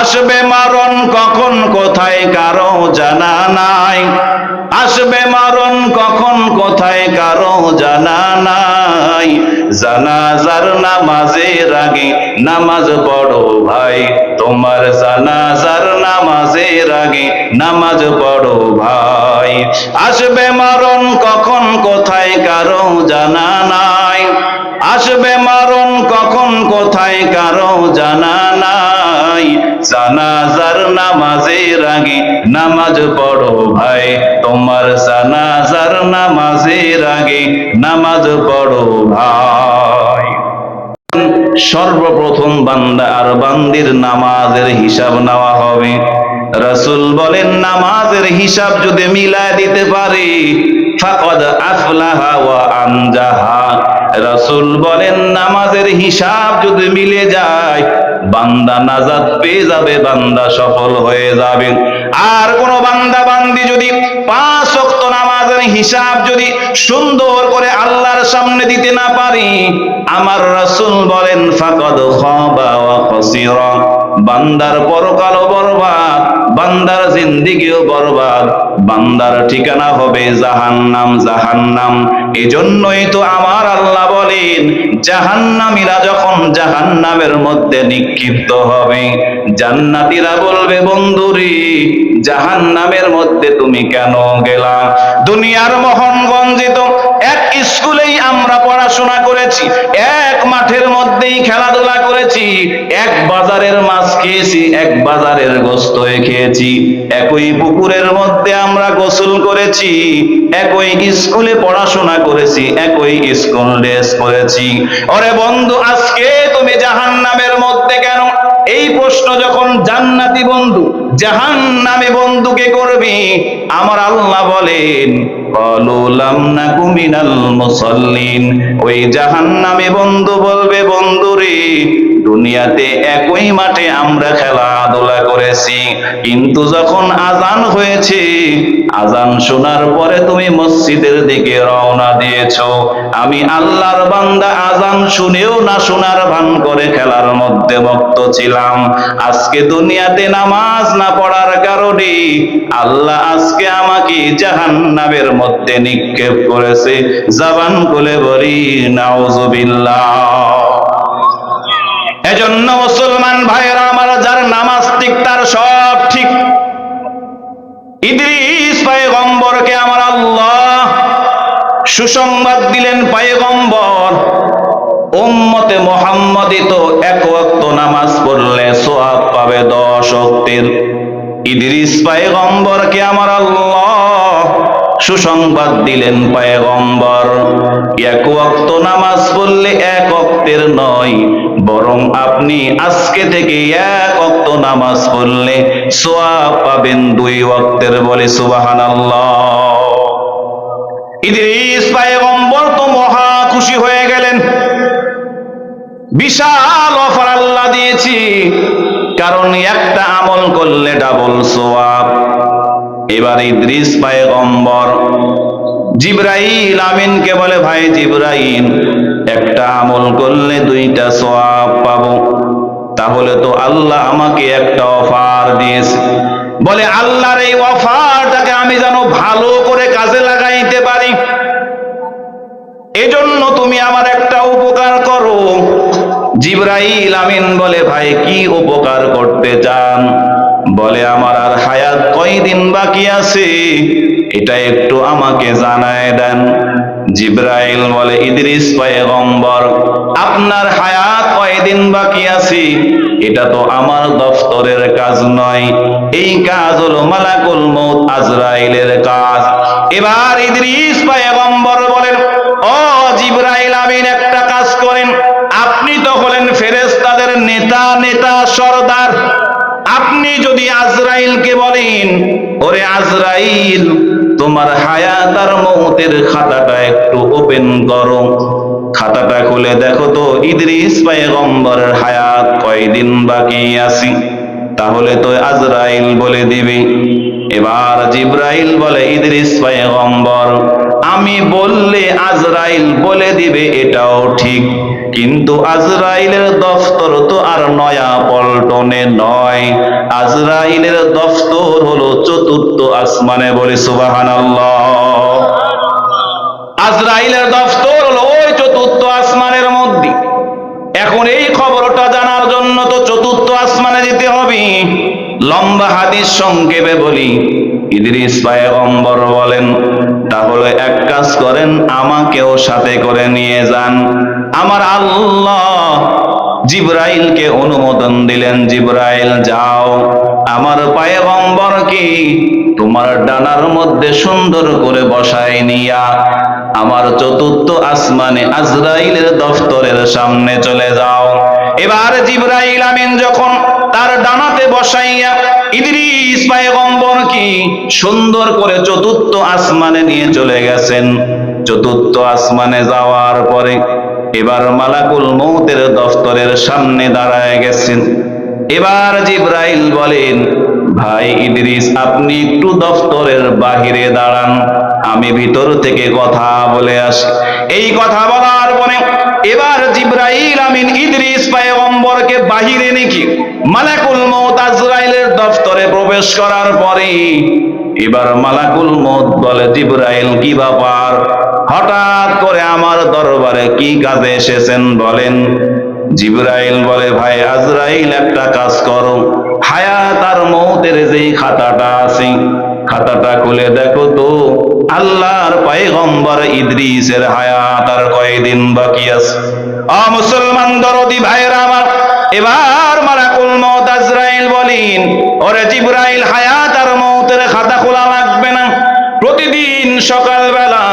আসবে মারণ কখন, কোথায় কারও জানা নাই। আসবে মারণ কখন, কোথায় কারও জানা নাই। জানাজার নামাজের আগে নামাজ পড়ো ভাই। তোমার জানাজার নামাজের আগে নামাজ পড়ো ভাই। আসবে মারণ কখন, কোথায় কারও জানা নাই। আসবে মারণ কখন কোথায় কারও জানা নাই। জানাজার নামাজের আগে নামাজ পড়ো ভাই। তোমার জানাজার নামাজের আগে নামাজ পড়ো ভাই। সর্বপ্রথম বান্দা আর বান্দির নামাজের হিসাব নেওয়া হবে। রাসূল বলেন, নামাজের হিসাব যদি মিলায় দিতে পারি ফাকাদ আফলাহা ওয়া আনজাহা রাসূল বলেন, নামাজের হিসাব যদি মিলে যায়, বান্দা নাজাত পেয়ে যাবে, বান্দা সফল হয়ে যাবে। আর কোন বান্দা বান্দি যদি পাঁচ ওয়াক্ত নামাজের হিসাব যদি সুন্দর করে আল্লাহর সামনে দিতে না পারি, আমার রাসূল বলেন, ফাকাদ খাবা ওয়া খাসিরা। বান্দার পরকালও বরবাদ বান্দার জিন্দিগিও বরবাদ, বান্দার ঠিকানা হবে জাহান্নাম জাহান্নাম। এজন্যই তো আমার আল্লাহ বলেন, জাহান্নামীরা যখন জাহান্নামের মধ্যে নিক্ষিপ্ত হবে, জান্নাতীরা বলবে, বন্ধুরে জাহান্নামের মধ্যে তুমি কেন গেলা? দুনিয়ার মোহনগঞ্জে তো এক স্কুলেই আমরা পড়াশোনা করেছি, এক মাঠের মধ্যেই খেলাধুলা করেছি, এক বাজারের মাছ খেয়েছি, এক বাজারের গোস্ত খেয়েছি, একই পুকুরের মধ্যে আমরা গোসল করেছি, একই স্কুলে পড়াশোনা করেছি, একই স্কুল ড্রেস করেছি ওরে বন্ধু, আজকে তুমি এই প্রশ্ন যখন, জান্নাতি বন্ধু জাহান নামে বন্ধুকে করবে? আমার আল্লাহ বলেন ওই জাহান নামে বন্ধু বলবে, বন্ধু দুনিয়াতে একই মাঠে আমরা খেলাধুলা করেছি। কিন্তু যখন আজান হয়েছে, আজান শোনার পরে তুমি মসজিদের দিকে রওনা দিয়েছ। আমি আল্লাহর বান্দা আজান শুনেও না শোনার ভান করে খেলার মধ্যে মক্ত ছিলাম। আজকে দুনিয়াতে নামাজ না পড়ার কারণে আল্লাহ আজকে আমাকে জাহান্নামের মধ্যে নিক্ষেপ করেছে। জাবান কোলে বলি, নাউজুবিল্লাহ। এজন্য মুসলমান ভাইয়েরা, আমার যার নামাজ ঠিক, তার সব ঠিক। ইদ্রিস পায়গম্বরকে আমার আল্লাহ সুসংবাদ দিলেন, পায়গম্বর, উম্মতে মোহাম্মদই তো এক ওয়াক্ত নামাজ পড়লে সোয়াব পাবে দশ অক্তের ইদ্রিস পায়গম্বরকে আমার আল্লাহ সুসংবাদ দিলেন পায়গম্বর। এক ওয়াক্ত নামাজ পড়লে এক অক্তের নয়, বরং আপনি আজকে থেকে এক অক্ত নামাজ পড়লে সোয়াব পাবেন দুই ওয়াক্তের বলে সুবহানাল্লাহ। ইদ্রিস পায়গম্বর তো মহা খুশি হয়ে গেলেন। বিশাল অফার আল্লাহ দিয়েছি, কারণ একটা আমল করলে ডাবল সোয়াব। এবার ইদ্রিস পায়গম্বর জিব্রাইল আমিনকে বলে, ভাই জিব্রাইল, একটা আমল করলে দুইটা সোয়াব পাবো। তাহলে তো আল্লাহ আমাকে একটা অফার দিয়েছে। বলে, আল্লাহর এই অফারটাকে আমি যেন ভালো করে কাজে লাগাইতে পারি। এজন্য তুমি আমার একটা উপকার করো। জিব্রাইল আমিন বলে, ভাই, কি উপকার করতে চান? বলে, আমার আর হায়াত কয়দিন বাকি আছে? এটা একটু আমাকে জানায় দেন। জিব্রাইল বলে, ইদ্রিস পয়গম্বর, আপনার হায়াত কয়দিন বাকি আছে? এটা তো আমার দফতরের কাজ নয়। এই কাজ হলো মালাকুল মউত আজরাইলের কাজ। এবার ইদ্রিস পয়গম্বর বলেন ও জিব্রাইল, আমিন, একটা কাজ করেন। আপনি তো হলেন ফেরেশতাদের নেতা নেতা, সর্দার। আপনি যদি আজরাইলকে বলেন, ওরে আজরাইল, তোমার হায়াত আর মৌতের খাতাটা একটু ওপেন করো। খাতাটা খুলে দেখো তো, ইদ্রিস পয়গম্বরের হায়াত কয়দিন বাকি আছি? তাহলে তো আজরাইল বলে দিবে। এবার জিব্রাইল বলে, ইদ্রিস পয়গম্বর আমি বললে আজরাইল বলে দিবে, এটাও ঠিক। কিন্তু আজরাইলের দফতর তো আর নয়া পল্টনে নয়। আজরাইলের দফতর হলো চতুর্থ আসমানে বলে সুবহানাল্লাহ। আজরাইলের দফতর হলো ওই চতুর্থ আসমানের মধ্যে। এখন এই খবরটা জানার জন্য তো চতুর্থ আসমানে যেতে হবে। লম্বা হাদিস সংক্ষেপে বলি। ইদ্রিস পায়গম্বর বলেন, তাহলে এক কাজ করেন, আমাকেও সাথে করে নিয়ে যান। আমার আল্লাহ জিব্রাইলকে অনুমোদন দিলেন, জিব্রাইল, যাও। আমার পায়গম্বরকে তোমার ডানার মধ্যে সুন্দর করে বসায় নিয়া, আমার চতুর্থ আসমানে আজরাইলের দফতরের সামনে চলে যাও। এবার জিব্রাইল আমিন যখন তার ডানাতে বসাইয়া ইদ্রিস পায়গম্বর কি সুন্দর করে চতুর্থ আসমানে নিয়ে চলে গেছেন। চতুর্থ আসমানে যাওয়ার পরে এবার মালাকুল মৌতের দফতরের সামনে দাঁড়ায় গেছেন। এবার জিব্রাইল বলেন, ভাই ইদ্রিস, আপনি একটু দফতরের বাহিরে দাঁড়ান, আমি ভিতর থেকে কথা বলে আসি। এই কথা বলার পরে এবার জিব্রাইল আমিন ইদ্রিস পায়গম্বরকে বাহিরে নাকি মালাকুল মৌত আজরাইলের দফতরে প্রবেশ করার পরে এবার মালাকুল মৌত বলে, জিব্রাইল, কি ব্যাপার? হঠাৎ করে আমার দরবারে কি কাজে এসেছেন বলেন? জিব্রাইল বলে, ভাই, আজরাইল একটা কাজ করো। হায়াত আর মৌতের যেই খাতাটা আছে, খাতাটা খুলে দেখো তো। আল্লাহর পায়গম্বর ইদ্রিসের হায়াত আর কয়দিন বাকি আছে? আ মুসলমান দরদি ভাইরা আমার, এবার মালাকুল মৌত আজরাইল বলেন, ওরে জিব্রাইল, হায়াত আর মৌতের খাতা খোলা লাগবে না। প্রতিদিন সকালবেলা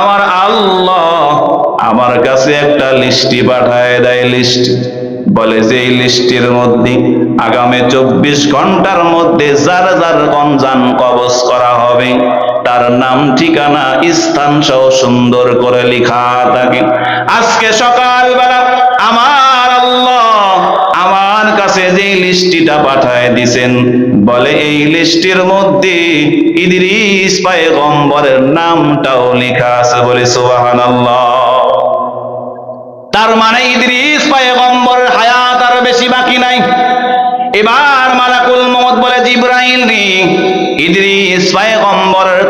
আমার আল্লাহ আমার কাছে একটা লিস্টি পাঠায় দেয় লিস্ট। বলে যে এই লিস্টের মধ্যে আগামী চব্বিশ ঘণ্টার মধ্যে যার যার গঞ্জান কবজ করা হবে তার নাম, ঠিকানা, স্থান সহ সুন্দর করে লেখা থাকে। আজকে সকালবেলা আমার আল্লাহ আমার কাছে যে লিস্টিটা পাঠায় দিছেন, বলে এই লিস্টের মধ্যে ইদ্রিস পায়গম্বরের নামটাও লেখা আছে বলে সুবহানাল্লাহ। তার মানে ইদ্রিস পায়গম্বরের হায়াত আর বেশি বাকি নাই। এবার জিব্রাইল রে ইদ্রিস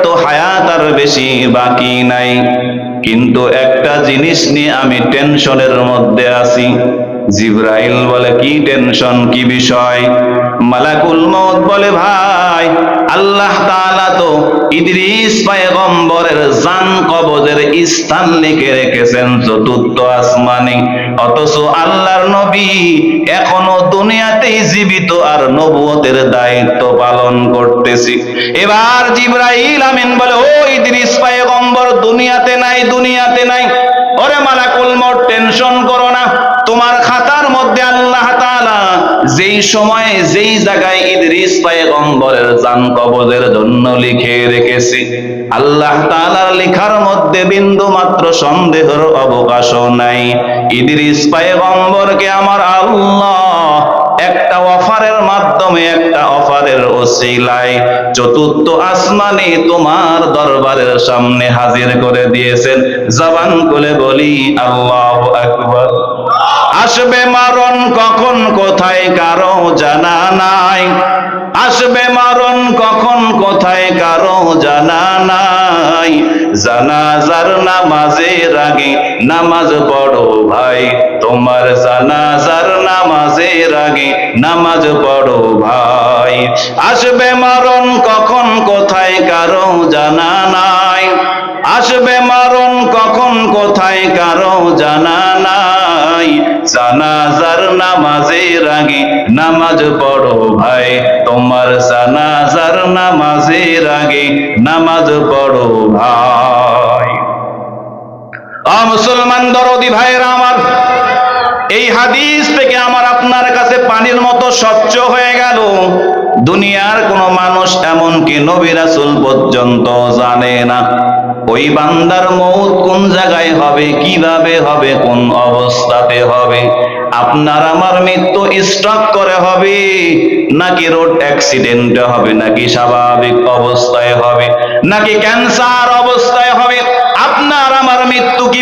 তো হায়াত আর বেশি বাকি নাই। কিন্তু একটা জিনিস নিয়ে আমি টেনশনের মধ্যে আছি। জিব্রাইল বলে, কি টেনশন কি বিষয়? মালাকুল মত বলে, ভাই, আল্লাহ তাআলা তো ইদ্রিস পায়গম্বরের জান কবজের স্থান লিখে রেখেছেন চতুর্থ আসমানে। অথচ আল্লাহর নবী এখনও দুনিয়াতেই জীবিত আর নবুয়তের দায়িত্ব পালন করতেছি। এবার জিব্রাইল আমিন বলে, ও ইদ্রিস পায়গম্বর, দুনিয়াতে নাই দুনিয়াতে নাই। ওরে মালাকুল মত টেনশন করো না। তোমার খাতার মধ্যে আল্লাহ তাআলা যেই সময়ে যেই জায়গায় ইদ্রিস পায়গম্বরের জান কবজের জন্য লিখে রেখেছি, আল্লাহ তাআলার লেখার মধ্যে বিন্দু মাত্র সন্দেহের অবকাশও নাই। ইদ্রিস পায়গম্বরকে আমার আল্লাহ একটা অফারের মাধ্যমে, একটা অফারের ওসিলায় চতুর্থ আসমানে তোমার দরবারের সামনে হাজির করে দিয়েছেন। জবান করে বলি, আল্লাহ আকবার। আসবে মারণ কখন, কোথায়, কারও জানা নাই। আসবে মারণ কখন, কোথায়, কারও জানাজার নামাজের আগে নামাজ পড়ো ভাই। তোমার জানাজার নামাজের আগে নামাজ পড়ো ভাই। আসবে মারণ কখন, কোথায় কারও জানা নাই। আসবে মারণ কখন, কোথায় কারও জানা নাই। জানাজার নামাজের আগে নামাজ পড়ো ভাই। তোমার জানাজার নামাজের আগে নামাজ পড়ো ভাই। মুসলমান দরদি ভাইরা আমার, এই হাদিস থেকে আমার আপনার কাছে পানির মতো স্বচ্ছ হয়ে গেল। দুনিয়ার কোন মানুষ এমনকি নবী রাসূল পর্যন্ত জানে না। ওই বান্দার মৌত কোন জায়গায় হবে? কীভাবে হবে? কোন অবস্থাতে হবে? আপনার আমার মৃত্যু স্টক করে হবে? নাকি রোড অ্যাক্সিডেন্টে হবে? নাকি স্বাভাবিক অবস্থায় হবে? নাকি ক্যান্সার অবস্থায়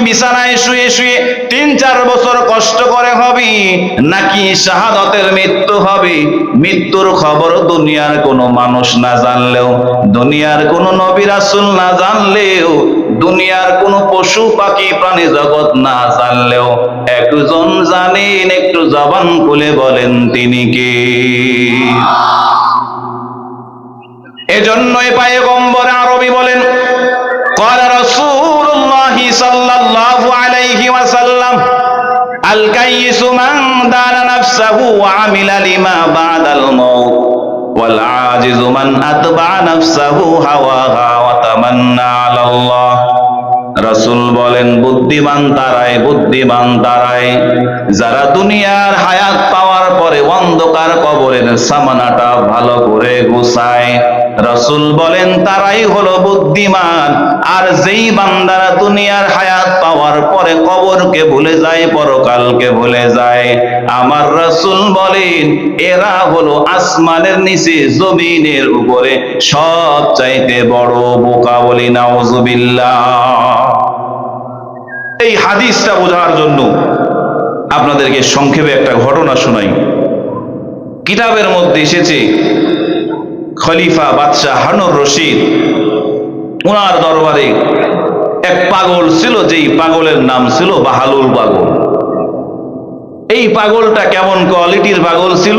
বিছানায় শুয়ে শুয়ে তিন, চার বছর কষ্ট করে হবে, নাকি শাহাদতের মৃত্যু হবে? মৃত্যুর খবর দুনিয়ার কোনো মানুষ না জানলেও, দুনিয়ার কোনো নবী রাসূল না জানলেও, দুনিয়ার কোনো পশু পাখি প্রাণী জগৎ না জানলেও, একজন জানেন, একটু জবান খুলে বলেন তিনি কে? এজন্যই পায়গম্বর আরবি নাফসাহু ওয়া আমিলা লিমা বাদাল মউত ওয়াল আজিজু মান আতবা নাফসাহু হাওয়াহা ওয়া তামান্না আলাল্লাহ রাসূল বলেন, বুদ্ধিমান তারাই বুদ্ধিমান তারাই, যারা দুনিয়ার হায়াত পরে অন্ধকার কবরের সামানাটা ভালো করে গুছায়। রসুল বলেন, তারাই হলো বুদ্ধিমান। আর যেই বান্দারা দুনিয়ার হায়াত পাওয়ার পরে কবরকে ভুলে যায়, পরকালকে ভুলে যায়। আমার রসুল বলেন, এরা হলো আসমানের নিচে, জমিনের উপরে সব চাইতে বড় বোকা বলি, নাউজুবিল্লাহ। এই হাদিসটা বোঝার জন্য আপনাদেরকে সংক্ষেপে একটা ঘটনা শোনাই। কিতাবের মধ্যে এসেছে, খলিফা বাদশাহ হানুর রশিদ ওনার দরবারে এক পাগল ছিল, যেই পাগলের নাম ছিল বাহালুল পাগল। এই পাগলটা কেমন কোয়ালিটির পাগল ছিল?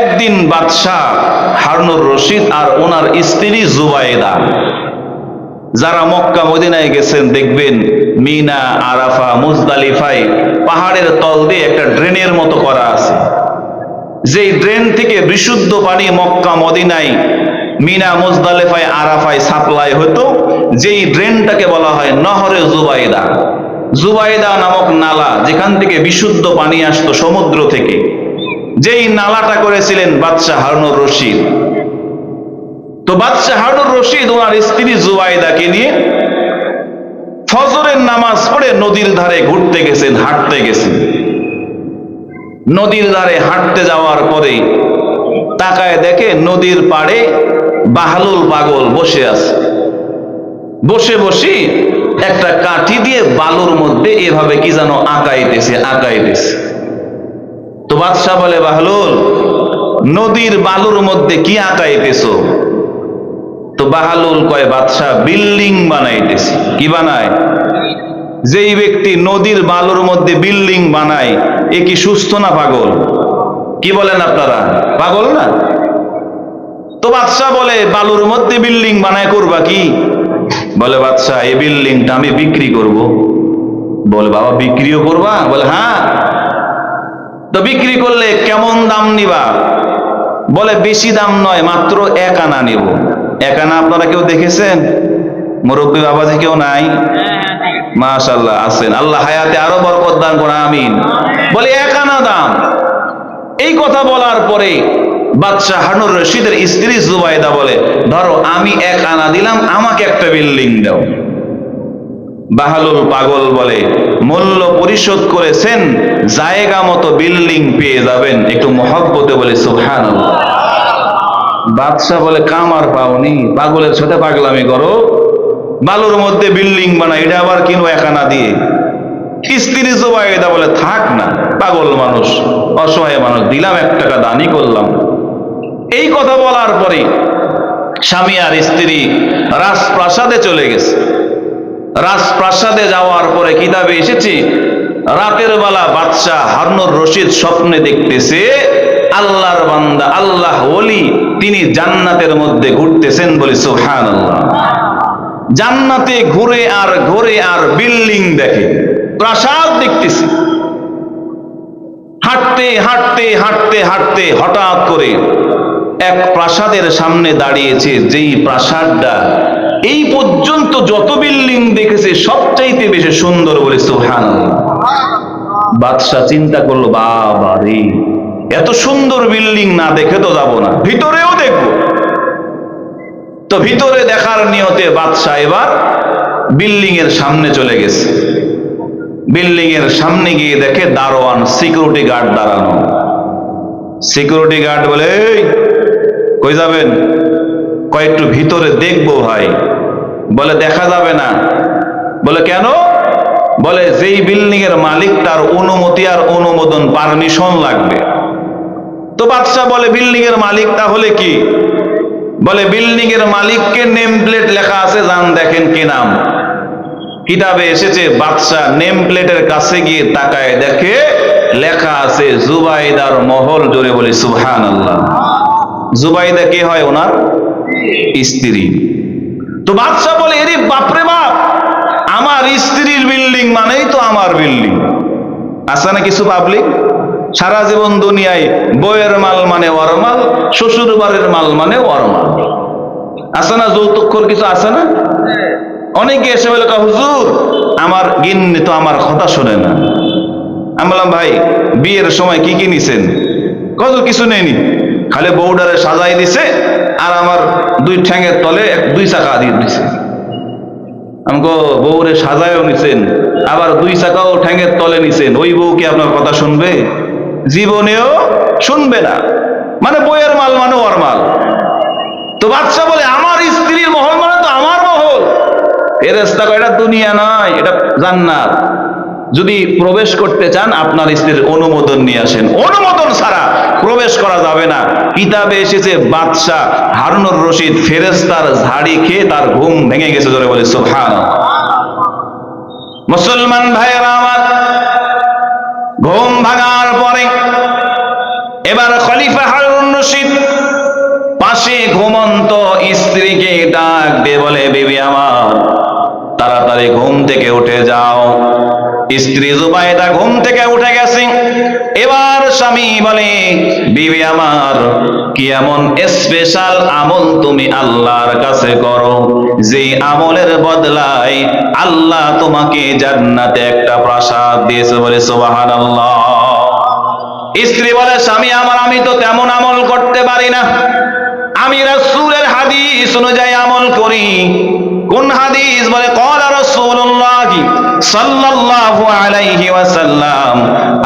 একদিন বাদশাহ হারুনুর রশিদ আর ওনার স্ত্রী জুবাইদা যারা মক্কা, মদিনায় গেছেন, দেখবেন মিনা, আরাফা মুজদালিফাই পাহাড়ের তল দিয়ে একটা ড্রেনের মতো করা আছে। যেই ড্রেন থেকে বিশুদ্ধ পানি মক্কা, মদিনায়, মিনা, মুজদালিফায়, আরাফায় সাপ্লাই হতো, যেই ড্রেনটাকে বলা হয় নহরে জুবাইদা। জুবাইদা নামক নালা যেখান থেকে বিশুদ্ধ পানি আসতো সমুদ্র থেকে। যেই নালাটা করেছিলেন বাদশাহ হারুনুর রশিদ তো বাদশাহ হারুনুর রশিদ ওনার স্ত্রী জুবাইদাকে নিয়ে ফজরের নামাজ পড়ে নদীর ধারে ঘুরতে গেছেন, হাঁটতে গেছেন। নদীর ধারে হাঁটতে যাওয়ার পরে তাকায় দেখে নদীর পাড়ে বাহালুল পাগল বসে আছে। বসে বসে একটা কাঠি দিয়ে বালুর মধ্যে এভাবে কি যেন আঁকাইতেছে আঁকাইতেছে। তো বাদশাহ বলে, বাহলুল, নদীর বালুর মধ্যে কি আঁকাইতেছো? তো বাহালুল কয়, বাদশাহ, বিল্ডিং বানাইতেছি। কি বানায়? যেই ব্যক্তি নদীর বালুর মধ্যে বিল্ডিং বানায়, এ কি সুস্থ না পাগল? কি বলেন আপনারা? পাগল না? তো বাদশাহ বলে, বালুর মধ্যে বিল্ডিং বানায় করবা কি? বলে, বাদশাহ, এই বিল্ডিংটা আমি বিক্রি করব। বলে, বাবা, বিক্রিও করবা? বলে হ্যাঁ। তো বিক্রি করলে কেমন দাম নিবা? বলে, বেশি দাম নয়, মাত্র এক আনা নিব। এক আনা আপনারা কেউ দেখেছেন? মুরব্বী বাবাজি কেউ নাই? মাশাল্লাহ আছেন। আল্লাহ হায়াতে আরও বরকত দান করে আমিন। বলে, এক আনা দাম। এই কথা বলার পরে বাদশাহ হানুর রশিদের স্ত্রী জুবাইদা বলে, ধরো, আমি এক আনা দিলাম, আমাকে একটা বিল্ডিং দাও। বাহালুল পাগল বলে, মূল্য পরিশোধ করেছেন, জায়গা মতো বিল্ডিং পেয়ে যাবেন। একটু মহব্বতে বলে সুহান বাদশাহ বলে কামার পাওনি, পাগলের সাথে পাগলামি করো। বালুর মধ্যে বিল্ডিং বানাই, এটা আবার কিনো একানা দিয়ে? স্ত্রী জোবাইদা বলে, থাক না, পাগল মানুষ, অসহায় মানুষ, দিলাম এক টাকা দানি করলাম। এই কথা বলার পরে স্বামী আর স্ত্রী রাজপ্রাসাদে চলে গেছে। রাজপ্রাসাদে যাওয়ার পরে কিতাবে এসেছি, রাতের বেলা বাদশাহ হারুনুর রশিদ স্বপ্নে দেখতেছে আল্লাহর বান্দা, আল্লাহ ওলি, তিনি জান্নাতের মধ্যে ঘুরতেছেন বলে সুহান জান্নাতে ঘুরে আর ঘুরে আর বিল্ডিং দেখে, প্রাসাদ দেখতেছি। হাঁটতে হাঁটতে হাঁটতে হাঁটতে হঠাৎ করে এক প্রাসাদের সামনে দাঁড়িয়েছে, যেই প্রাসাদটা এই পর্যন্ত যত বিল্ডিং দেখেছে, সবচাইতে বেশি সুন্দর বলে সুহান বাদশাহ চিন্তা করল, বাবা রে। এত সুন্দর বিল্ডিং না দেখে তো যাব না। ভিতরেও দেখব। তো ভিতরে দেখার নিয়তে বাদশাহ এবার বিল্ডিং এর সামনে চলে গেছে। বিল্ডিং এর সামনে গিয়ে দেখে দারোয়ান সিকিউরিটি গার্ড দাঁড়ানো। সিকিউরিটি গার্ড বলে "এই, কই যাবেন? কয়েকটু ভিতরে দেখব ভাই। বলে দেখা যাবে না। বলে কেন? বলে যেই বিল্ডিং এর মালিক তার অনুমতি আর অনুমোদন পারমিশন লাগবে। তো বাদশাহ বলে বিল্ডিং এর মালিক তাহলে কি? বলে বিল্ডিং এর মালিককে নেম প্লেট লেখা আছে যান দেখেন কি নাম। কিতাবে এসেছে, বাদশাহ নেম প্লেটের কাছে গিয়ে তাকায় দেখে লেখা আছে, জুবাইদার মহল জোরে বলে সুবহান আল্লাহ জুবাইদা কে হয় ওনার? স্ত্রী। তো বাদশাহ বলে, এরে বাপরে বাপ, আমার স্ত্রীর বিল্ডিং মানেই তো আমার বিল্ডিং আছে না কিছু পাবলিক সারা জীবন দুনিয়ায় বইয়ের মাল মানে ওর মাল শ্বশুর বাড়ির মাল মানে ওয়ারমাল আছে না যৌতুক্ষর কিছু আছে না? অনেকে এসে বলে হুজুর, আমার গিন্নি তো আমার কথা শোনে না। আমি বললাম, ভাই, বিয়ের সময় কি কি নিছেন? কত কিছু নেয়নি খালি বউডারে সাজাই দিছে আর আমার দুই ঠ্যাঙের তলে দুই চাকা দিয়ে দিছে। আমাকে বউরে সাজায়ও নিছেন, আবার দুই চাকাও ঠ্যাঙের তলে নিছেন, ওই বউ কি আপনার কথা শুনবে? জীবনেও শুনবে না। মানে বইয়ের মাল মানে ওর মাল। তো বাচ্চা বলে, আমার স্ত্রীর মহল মানে তো আমার মহল। ফেরেস্তা এটা দুনিয়া নয়, এটা জান্নাত। যদি প্রবেশ করতে চান, আপনার স্ত্রীর অনুমোদন নিয়ে আসেন। অনুমোদন ছাড়া প্রবেশ করা যাবে না। কিতাবে এসেছে, বাদশাহ হারুনুর রশিদ ফেরেস্তার ঝাড়ি খেয়ে তার ঘুম ভেঙে গেছে, জোরে বলে সুবহান মুসলমান ভাইয়েরা আমার, ঘুম এবার খলিফা হারুন রশিদ, পাশে ঘুমন্ত স্ত্রীকে ডাক দিয়ে বলে, বিবি আমার, তাড়াতাড়ি ঘুম থেকে উঠে যাও। স্ত্রী জুবাইদা ঘুম থেকে উঠে গেছে। এবার স্বামী বলে, বিবি আমার, কি এমন স্পেশাল আমল তুমি আল্লাহর কাছে করো, যে আমলের বদলায় আল্লাহ তোমাকে জান্নাতে একটা প্রাসাদ দিয়েছে? বলে, সুবহানাল্লাহ। স্ত্রী বলে, স্বামী, আমার আমি তো তেমন আমল করতে পারি না। আমি রসুলের হাদিস অনুযায়ী আমল করি। কোন হাদিস? বলে কল রাসূলুল্লাহ সাল্লাল্লাহু আলাইহি ওয়াসাল্লাম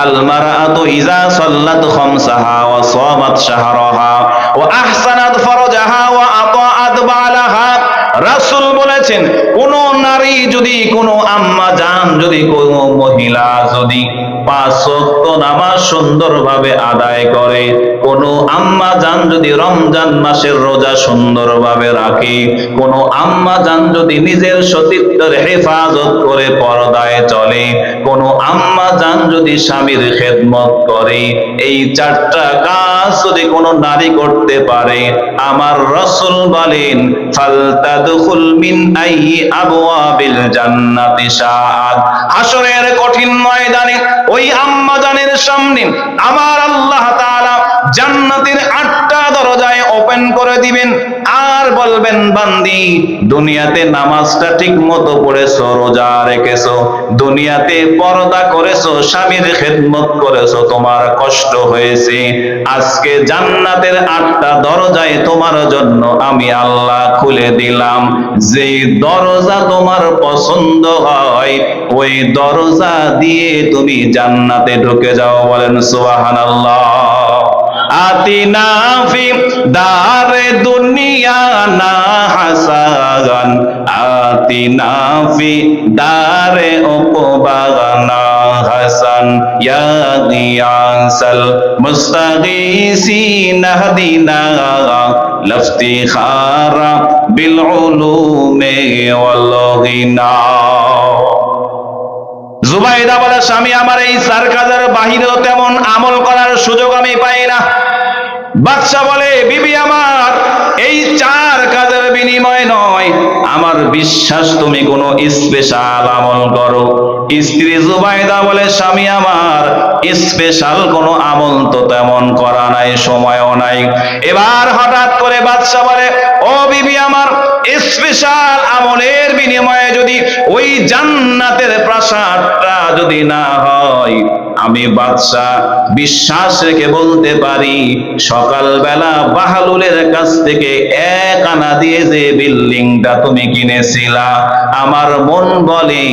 আল মারআতু ইযা সাল্লাত খামসাহা ওয়া সামাত শাহরাহা ওয়া আহসানাত ফারজাহা ওয়া আতাআত বালাহা। রাসূল বলে বলেছেন, কোন নারী যদি, কোন আম্মা জান যদি, কোন মহিলা যদি পাঁচ ওয়াক্ত নামাজ সুন্দরভাবে আদায় করে, কোন আম্মা জান যদি রমজান মাসের রোজা সুন্দরভাবে রাখে, কোন আম্মা জান যদি নিজের সতীত্বের হেফাজত করে পর্দায় চলে, কোন আম্মা যান যদি স্বামীর খেদমত করে, এই চারটা কাজ যদি কোনো নারী করতে পারে, আমার রসুল বলেন, ফালতাদখুল মিন আইয়ি আবওয়াবিল জান্নাতি শাআত। হাসরের কঠিন ময়দানে, ওই আম্মাদানের সামনে আমার আল্লাহ তাআলা জান্নাতের আটটা দরজায় ওপেন করে দিবেন, আর বলবেন, বান্দি, দুনিয়াতে নামাজটা ঠিক মতো পড়েছো, রোজা রেখেছো, দুনিয়াতে পর্দা করেছ, স্বামীর খেদমত করেছ, তোমার কষ্ট হয়েছে। আজকে জান্নাতের আটটা দরজায় তোমার জন্য আমি আল্লাহ খুলে দিলাম। যে দরজা তোমার পছন্দ হয়, ওই দরজা দিয়ে তুমি জান্নাতে ঢুকে যাও, বলেন সুবহানাল্লাহ। আতিনা ফি দারে দুনিয়া না হাসান আতিনা ফি দারে উকবানা হাসান। ইয়া গিয়াসাল মুস্তাগিসিন, হদিনা লাফতিখারা বিল উলুমে ওয়াল গিনা। জুবাইদা বলে, স্বামী, আমার এই চার কাজের বাহিরেও তেমন আমল করার সুযোগ আমি পাই না। বাদশা বলে, বিবি আমার, এই চার কাজের বিনিময় নয়। আমার বিশ্বাস, তুমি কোনো স্পেশাল আমল করো। স্ত্রী জুবাইদা বলে, স্বামী আমার স্পেশাল কোনো আমল তো তেমন করা নাই, সময়ও নাই। এবার হঠাৎ করে বাদশা বলে, ও বিবি আমার স্পেশাল আমলের বিনিময়ে যদি ওই জান্নাতের প্রাসাদটা যদি না হয়, আমি বাদশাহ বিশ্বাস রেখে বলতে পারি, সকালবেলা বাহালুলের কাছ থেকে এক আনা দিয়ে যে বিল্ডিংটা তুমি কিনেছিলা, আমার মন বলে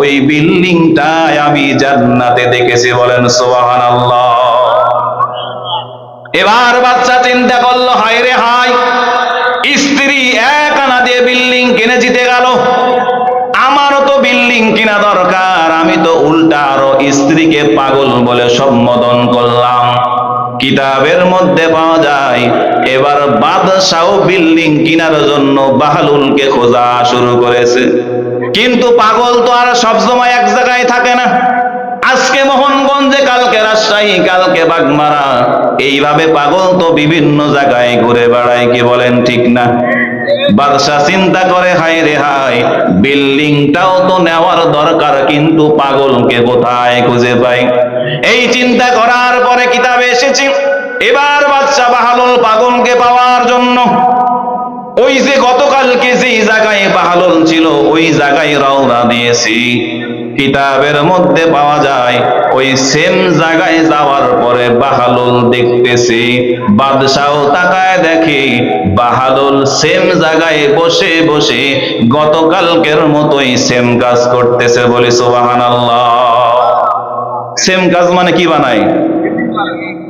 ওই বিল্ডিংটাই আমি জান্নাতে দেখেছি বলেন সুবহানাল্লাহ। এবার বাচ্চা চিন্তা করল হায় রে হায় বিল্ডিং কিনে জিতে গেল। আমারও তো বিল্ডিং কিনা দরকার। আমি তো উল্টা আরও স্ত্রীকে পাগল বলে সম্বোধন করলাম। কিতাবের মধ্যে পাওয়া যায়, এবার বাদশাহ বিল্ডিং কিনার জন্য বাহালুলকে খোঁজা শুরু করেছে। কিন্তু পাগল তো আর সবসময় এক জায়গায় থাকে না। আজকে মোহনগঞ্জে, কালকে রাজশাহী, কালকে বাগমারা। এইভাবে পাগল তো বিভিন্ন জায়গায় ঘুরে বেড়ায়, কি বলেন ঠিক না? বাদশাহ চিন্তা করে, হায় রে হায়, বিল্ডিংটাও তো নেওয়ার দরকার, কিন্তু পাগলকে কোথায় খুঁজে পাই? এই চিন্তা করার পরে কিতাবে এসেছি, এবার বাদশাহ বাহালুল পাগলকে পাওয়ার জন্য। ওই যে গতকালকে যেই জায়গায় বাহালুল ছিল, ওই জায়গায় রওনা দিয়েছি। কিতাবের মধ্যে পাওয়া যায়। ওই সেম জায়গায় যাওয়ার পরে বাহালুল দেখতেছি বাদশাহ তাকায় দেখে, বাহালুল সেম জায়গায় বসে বসে গতকালকের মতোই সেম কাজ করতেছে বলি সুবহানাল্লাহ। সেম কাজ মানে কি বানাই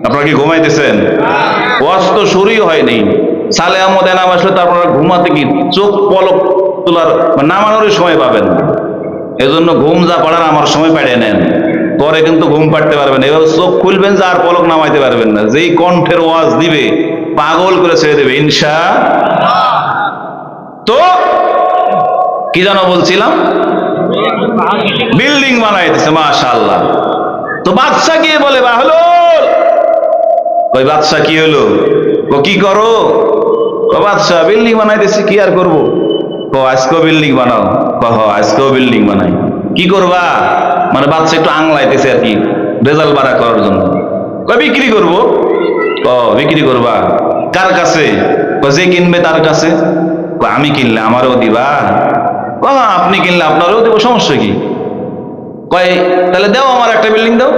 আপনারা কি ঘুমাইতেছেন? ওয়াজ তো শুরুই হয়নি। সালে আহমদ এনাম আসলে তো আপনারা ঘুমাতে কি চোখ পলক তোলার মানে নামানোরই সময় পাবেন। না। এজন্য ঘুম যা পড়ার আমার সময় পাড়িয়ে নেন। পরে কিন্তু ঘুম পাড়তে পারবেন। এভাবে চোখ খুলবেন যে আর পলক নামাইতে পারবেন না। যেই কণ্ঠের ওয়াজ দিবে, পাগল করে ছেড়ে দেবে, ইনশা তো কি যেন বলছিলাম? বিল্ডিং বানাইতেছে মাশাআল্লাহ। তো বাদশা গিয়ে বলে বাহলো ওই বাদশা কি হলো? ও কি করো? ও বাদশা, বিল্ডিং বানাইতেছি কি আর করব? ও আজকেও বিল্ডিং বানাও। কহ আজকেও বিল্ডিং বানাই। কি করবা? মানে বাচ্চা একটু আংলাইতেছে আর কি, রেজাল্ট বাড়া করার জন্য। কয়, বিক্রি করব? ও, বিক্রি করবা। কার কাছে? যে কিনবে তার কাছে। আমি কিনলে আমারও দিবা। আপনি কিনলে আপনারও দেবো, সমস্যা কি? কয়, তাহলে দাও আমার একটা বিল্ডিং দাও।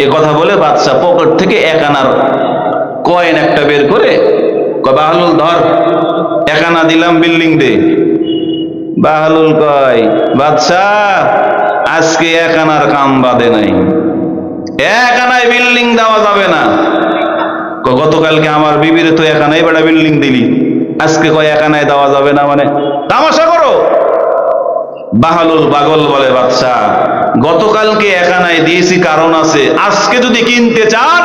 এ কথা বলে বাদশা পকেট থেকে এক আনার কয়েন একটা বের করে, কয় বাহালুল ধর, এক আনা দিলাম বিল্ডিং দে বাহালুল কয়, বাদশাহ, আজকে এক আনার কাম বাদে নাই। এক আনায় বিল্ডিং দেওয়া যাবে না। গতকালকে আমার বিবিরে তো এক আনায় বেড়া বিল্ডিং দিলি। আজকে কয় এক আনায় দেওয়া যাবে না মানে? তামাশা করো। বাহালুল পাগল বলে, বাদশাহ, গতকালকে একানায় দিয়েছি, কারণ আছে। আজকে যদি কিনতে চান,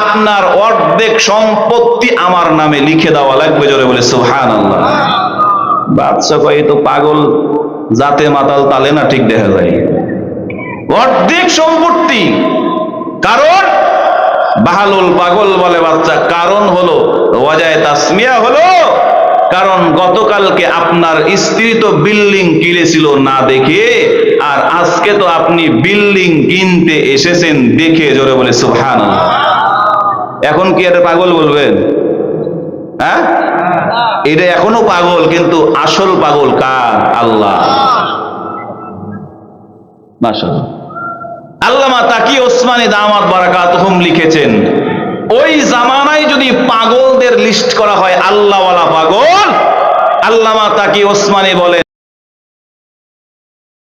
আপনার অর্ধেক সম্পত্তি আমার নামে লিখে দেওয়া লাগবে জোরে বলে সুহান আল্লাহ বাদশা কয় তো পাগল, জাতে মাতাল তালে না ঠিক দেখা যায়। অর্ধেক সম্পত্তি। কারণ? বাহালুল পাগল বলে বাচ্চা। কারণ হলো, ওয়াজায় তাসমিয়া হলো। কারণ গতকালকে আপনার স্ত্রী তো বিল্ডিং কিনেছিল না দেখে, আর আজকে তো আপনি বিল্ডিং কিনতে এসেছেন দেখে জোরে বলে সুবহান এখন কি এটা পাগল বলবেন? হ্যাঁ? এটা এখনও পাগল, কিন্তু আসল পাগল কার? আল্লাহ। আল্লামা তাকি ওসমানী দামাত বারাকাতুহুম লিখেছেন, ওই জামানায় যদি পাগলদের লিস্ট করা হয়, আল্লাহওয়ালা পাগল? আল্লামা তাকি ওসমানী বলেন